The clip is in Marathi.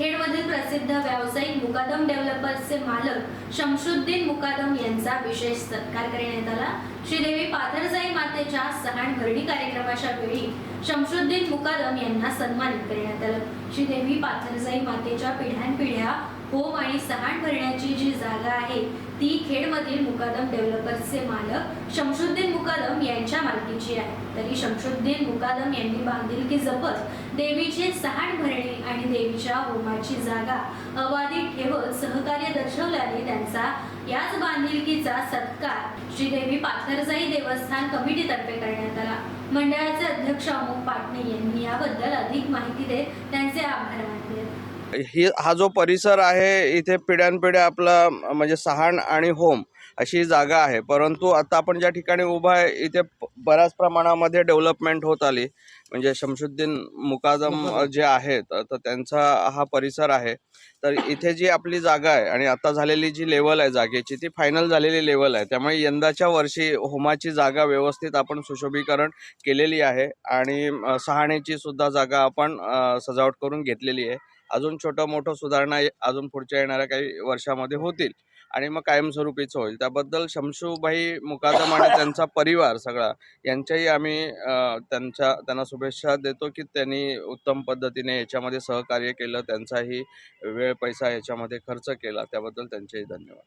खेडमधील प्रसिद्ध व्यावसायिक मुकादम डेव्हलपर्सचे मालक शमशुद्दीन मुकादम यांचा विशेष सत्कार करण्यात आला. श्रीदेवी पाथरजाई मातेच्या सहाण भरणी कार्यक्रमाच्या वेळी शमशुद्दीन मुकादम यांना सन्मानित करण्यात आलं. श्रीदेवी पाथरजाई मातेच्या पिढ्यानपिढ्या होम आणि सहाण भरण्याची जी जागा आहे ती खेडमधील मुकादम डेव्हलपर्सचे मालक शमशुद्दीन मुकादम मालकीची आहे. तरी शमशुद्दीन मुकादम यांनी बांधिलकी जपत देवीचे सहाण भरणे आणि देवीच्या होमाची जागा अबाधित ठेवत सहकार्य दर्शवल्याने त्यांचा याच बांधिलकीचा सत्कार श्रीदेवी पाथरजाई देवस्थान कमिटीतर्फे करण्यात आला. मंडळाचे अध्यक्ष अमोक पाटणे यांनी याबद्दल अधिक माहिती देत त्यांचे आभार मानले. ही हा जो परिसर आहे इथे पिढ्यानपिढ्या आपला म्हणजे सहाण आणि होम अशी जागा आहे. परंतु आता आपण ज्या ठिकाणी उभा आहे इथे बऱ्याच प्रमाणामध्ये डेव्हलपमेंट होत आली. म्हणजे शमशुद्दीन मुकादम जे आहेत तर त्यांचा हा परिसर आहे. तर इथे जी आपली जागा आहे आणि आता झालेली जी लेवल आहे जागेची ती फायनल झालेली लेवल आहे. त्यामुळे यंदाच्या वर्षी होमाची जागा व्यवस्थित आपण सुशोभीकरण केलेली आहे आणि अं, सहाण्याची सुद्धा जागा आपण सजावट करून घेतलेली आहे. अजून छोटं मोठं सुधारणा अजून पुढच्या येणाऱ्या काही वर्षामध्ये होतील. आणि मग कायमस्वरूपीच होईल. त्याबद्दल शमशूभाई मुकादम आणि त्यांचा परिवार सगळा यांच्याही आम्ही त्यांच्या त्यांना शुभेच्छा देतो की त्यांनी उत्तम पद्धतीने याच्यामध्ये सहकार्य केलं त्यांचाही वेळ पैसा याच्यामध्ये खर्च केला. त्याबद्दल त्यांचेही धन्यवाद.